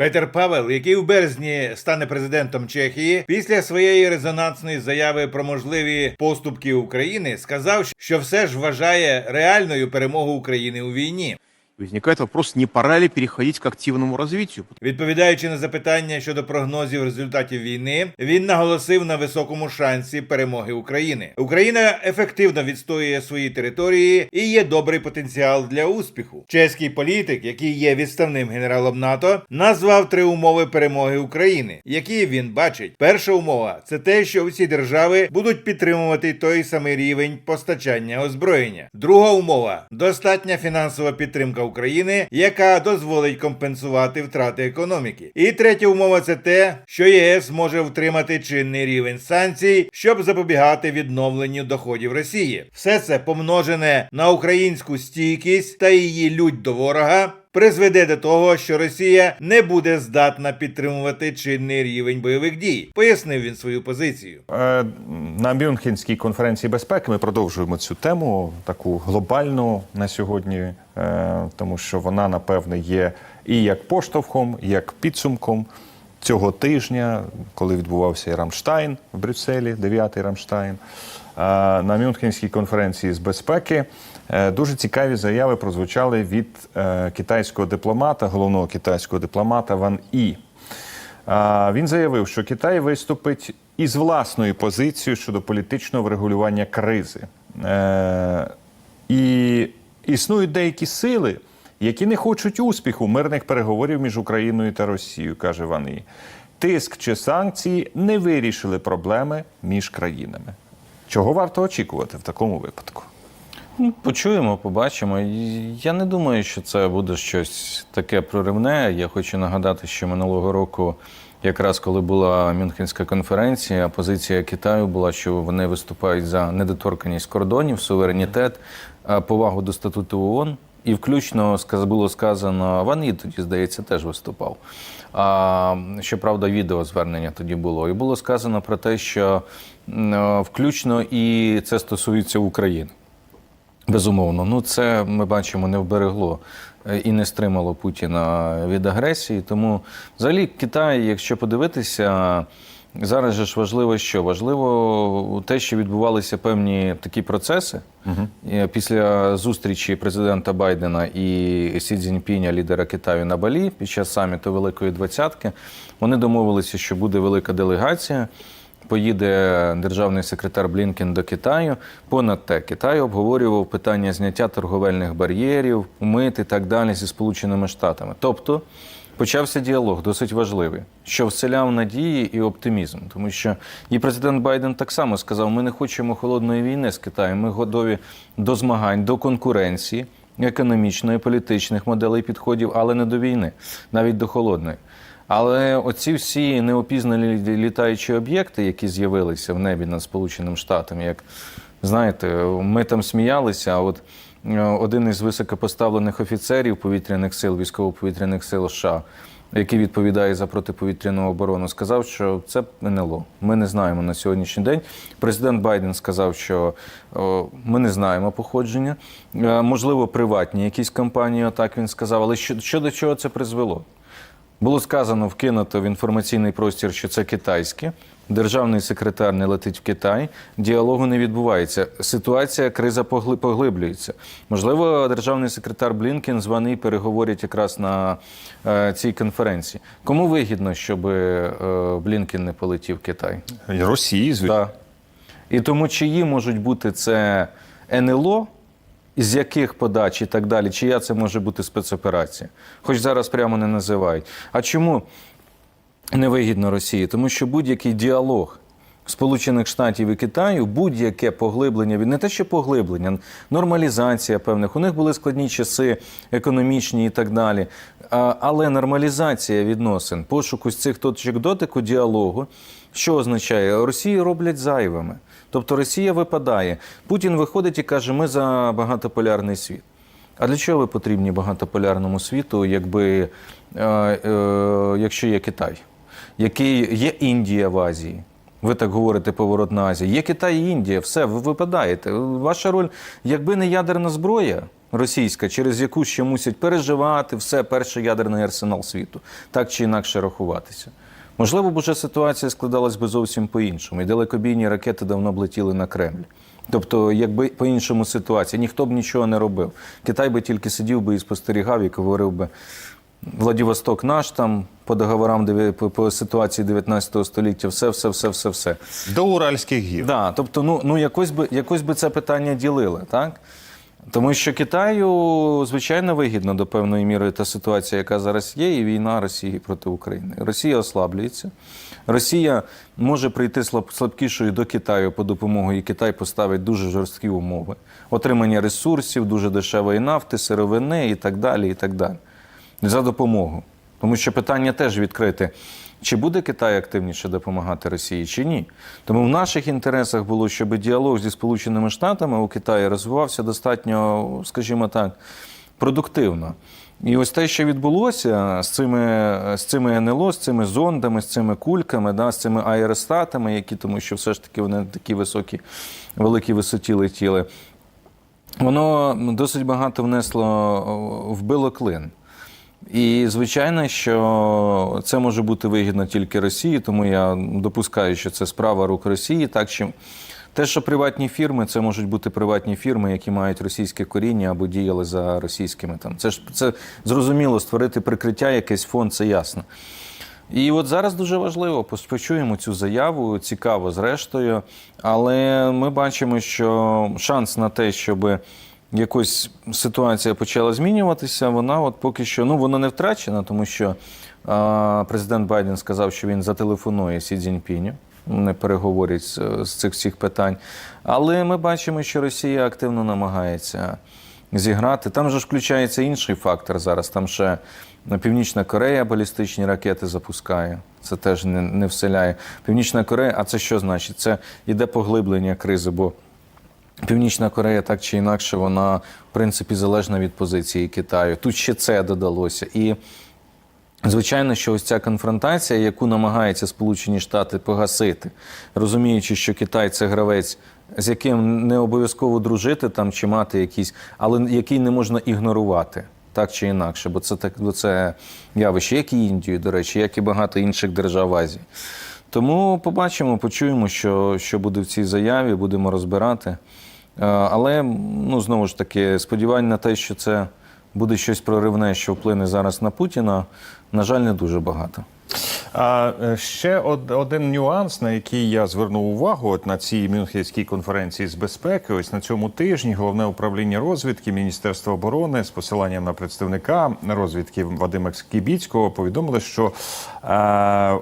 Петер Павел, який в березні стане президентом Чехії, після своєї резонансної заяви про можливі поступки України, сказав, що все ж вважає реальною перемогу України у війні. Возникает вопрос, не пора ли переходить к активному развитию? Відповідаючи на запитання щодо прогнозів результатів війни, він наголосив на високому шансі перемоги України. Україна ефективно відстоює свої території і є добрий потенціал для успіху. Чеський політик, який є відставним генералом НАТО, назвав три умови перемоги України, які він бачить. Перша умова це те, що всі держави будуть підтримувати той самий рівень постачання озброєння. Друга умова достатня фінансова підтримка України, яка дозволить компенсувати втрати економіки. І третя умова це те, що ЄС може втримати чинний рівень санкцій, щоб запобігати відновленню доходів Росії. Все це помножене на українську стійкість та її лють до ворога. Призведе до того, що Росія не буде здатна підтримувати чинний рівень бойових дій, пояснив він свою позицію. Е, На Мюнхенській конференції безпеки ми продовжуємо цю тему, таку глобальну на сьогодні, е, тому що вона, напевне, є і як поштовхом, і як підсумком цього тижня, коли відбувався і Рамштайн в Брюсселі, 9-й Рамштайн. Е, На Мюнхенській конференції з безпеки дуже цікаві заяви прозвучали від е, китайського дипломата, головного китайського дипломата Ван І. Він заявив, що Китай виступить із власною позицією щодо політичного врегулювання кризи. Е, і існують деякі сили, які не хочуть успіху мирних переговорів між Україною та Росією, каже Ван І. Тиск чи санкції не вирішили проблеми між країнами. Чого варто очікувати в такому випадку? Ну, Почуємо, побачимо. Я не думаю, що це буде щось таке проривне. Я хочу нагадати, що минулого року, якраз коли була Мюнхенська конференція, позиція Китаю була, що вони виступають за недоторканність кордонів, суверенітет, повагу до статуту ООН. І включно було сказано, Ван І тоді, здається, теж виступав. А, щоправда, відеозвернення тоді було. І було сказано про те, що включно і це стосується України. Безумовно, ну це ми бачимо не вберегло е, і не стримало Путіна від агресії. Тому, взагалі, Китай, якщо подивитися, зараз же ж важливо, що важливо те, що відбувалися певні такі процеси Е, після зустрічі президента Байдена і Сі Цзіньпіня, лідера Китаю на Балі, під час саміту Великої Двадцятки. Вони домовилися, що буде велика делегація. Поїде державний секретар Блінкен до Китаю. Понад те, Китай обговорював питання зняття торговельних бар'єрів, мит і так далі зі Сполученими Штатами. Тобто почався діалог досить важливий, що вселяв надії і оптимізм, тому що і президент Байден так само сказав: ми не хочемо холодної війни з Китаєм. Ми готові до змагань, до конкуренції економічної, політичних моделей підходів, але не до війни, навіть до холодної. Але оці всі неопізнані літаючі об'єкти, які з'явилися в небі над Сполученим Штатами, як знаєте, ми там сміялися. А от е, один із високопоставлених офіцерів повітряних сил, військово-повітряних сил США, який відповідає за протиповітряну оборону, сказав, що це НЛО. Ми не знаємо на сьогоднішній день. Президент Байден сказав, що ми не знаємо походження. Е, Можливо, приватні якісь компанії, так він сказав. Але що, що до чого це призвело? Було сказано, вкинуто в інформаційний простір, що це китайське. Державний секретар не летить в Китай, діалогу не відбувається. Ситуація, криза поглиблюється. Можливо, державний секретар Блінкен званий переговорять якраз на е, цій конференції. Кому вигідно, щоб е, Блінкен не полетів в Китай? Росії, звичайно. Так. І тому чиї можуть бути це НЛО, із яких подач і так далі, чия це може бути спецоперація. Хоч зараз прямо не називають. А чому невигідно Росії? Тому що будь-який діалог Сполучених Штатів і Китаю, будь-яке поглиблення, не те, що поглиблення, нормалізація певних. У них були складні часи, економічні і так далі. Але нормалізація відносин, пошук ось цих точок дотику, діалогу, що означає? Росію роблять зайвими. Тобто Росія випадає. Путін виходить і каже: ми за багатополярний світ. А для чого ви потрібні багатополярному світу, якби, е, е, якщо є Китай, який є Індія в Азії? Ви так говорите поворот на Азію. Є Китай і Індія, все, ви випадаєте. Ваша роль, якби не ядерна зброя, російська, через яку ще мусять переживати все перший ядерний арсенал світу, так чи інакше рахуватися. Можливо, б уже ситуація складалась би зовсім по-іншому, і далекобійні ракети давно б летіли на Кремль. Тобто, якби по-іншому ситуація, ніхто б нічого не робив. Китай би тільки сидів би і спостерігав, і говорив би. Владивосток наш там по договорам по, по ситуації 19 століття, все, все, все, все, все. До Уральських гір. Да, тобто, ну, ну якось би якось би це питання ділили, так? Тому що Китаю, звичайно, вигідно до певної міри та ситуація, яка зараз є, і війна Росії проти України. Росія ослаблюється. Росія може прийти слаб- слабкішою до Китаю по допомогу, і Китай поставить дуже жорсткі умови. Отримання ресурсів, дуже дешевої нафти, сировини і так далі. і так далі. За допомогу. Тому що питання теж відкрите. Чи буде Китай активніше допомагати Росії, чи ні? Тому в наших інтересах було, щоб діалог зі Сполученими Штатами у Китаї розвивався достатньо, скажімо так, продуктивно. І ось те, що відбулося з цими, з цими НЛО, з цими зондами, з цими кульками, да, з цими аеростатами, які, тому що все ж таки вони на такі високі, великій висоті летіли, воно досить багато внесло, вбило клин. І звичайно, що це може бути вигідно тільки Росії, тому я допускаю, що це справа рук Росії. Так що те, що приватні фірми, це можуть бути приватні фірми, які мають російське коріння або діяли за російськими там. Це ж це зрозуміло, створити прикриття, якийсь фонд, це ясно. І от зараз дуже важливо, почуємо цю заяву, цікаво зрештою. Але ми бачимо, що шанс на те, щоб якось ситуація почала змінюватися, вона от поки що ну вона не втрачена, тому що а, президент Байден сказав, що він зателефонує Сі Цзіньпіню. Не переговорять з, з цих всіх питань. Але ми бачимо, що Росія активно намагається зіграти. Там же ж включається інший фактор зараз. Там ще Північна Корея балістичні ракети запускає. Це теж не, не вселяє. Північна Корея, а це що значить? Це йде поглиблення кризи, бо Північна Корея так чи інакше, вона в принципі залежна від позиції Китаю. Тут ще це додалося. І Звичайно, що ось ця конфронтація, яку намагаються Сполучені Штати погасити, розуміючи, що Китай це гравець, з яким не обов'язково дружити там чи мати якісь, але який не можна ігнорувати. Так чи інакше, бо це так, бо це явище, як і Індію, до речі, як і багато інших держав Азії. Тому побачимо, почуємо, що, що буде в цій заяві, будемо розбирати. Е, Але ну знову ж таки, сподівання на те, що це буде щось проривне, що вплине зараз на Путіна, на жаль, не дуже багато. А е, ще од- один нюанс, на який я звернув увагу от на цій Мюнхенській конференції з безпеки. Ось на цьому тижні головне управління розвідки Міністерства оборони з посиланням на представника розвідки Вадима Скібіцького повідомили, що е,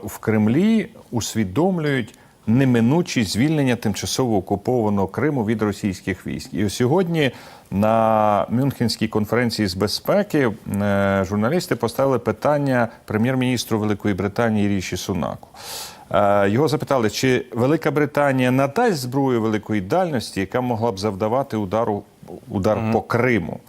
в Кремлі усвідомлюють. Неминучі звільнення тимчасово окупованого Криму від російських військ. І сьогодні на Мюнхенській конференції з безпеки е, журналісти поставили питання прем'єр-міністру Великої Британії Ріші Сунаку. Е, Його запитали, чи Велика Британія надасть зброю великої дальності, яка могла б завдавати удару удар по Криму.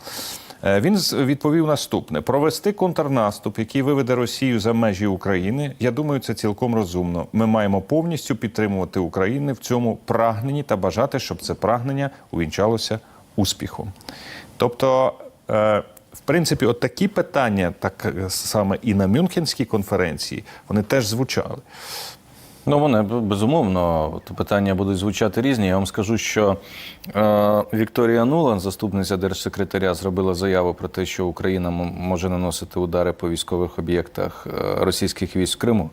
Е, Він відповів наступне: провести контрнаступ, який виведе Росію за межі України. Я думаю, це цілком розумно. Ми маємо повністю підтримувати Україну в цьому прагненні та бажати, щоб це прагнення увінчалося успіхом. Тобто, е, в принципі, от такі питання, так е, саме і на Мюнхенській конференції, вони теж звучали. Ну, вони безумовно питання будуть звучати різні. Я вам скажу, що е, Вікторія Нулан, заступниця держсекретаря, зробила заяву про те, що Україна може наносити удари по військових об'єктах е, російських військ в Криму.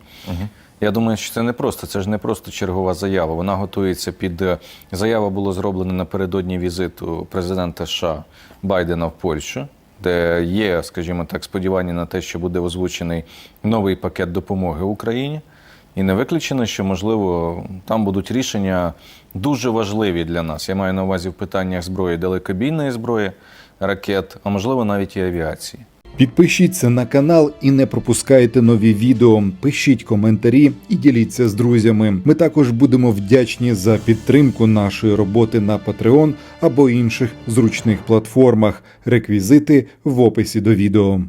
Я думаю, що це не просто, це ж не просто чергова заява. Вона готується під е, заява була зроблена напередодні візиту президента США Байдена в Польщу. Де є, скажімо так, сподівання на те, що буде озвучений новий пакет допомоги Україні. І не виключено, що можливо там будуть рішення дуже важливі для нас. Я маю на увазі в питаннях зброї далекобійної зброї, ракет, а можливо навіть і авіації. Підпишіться на канал і не пропускайте нові відео. Пишіть коментарі і діліться з друзями. Ми також будемо вдячні за підтримку нашої роботи на Patreon або інших зручних платформах. Реквізити в описі до відео.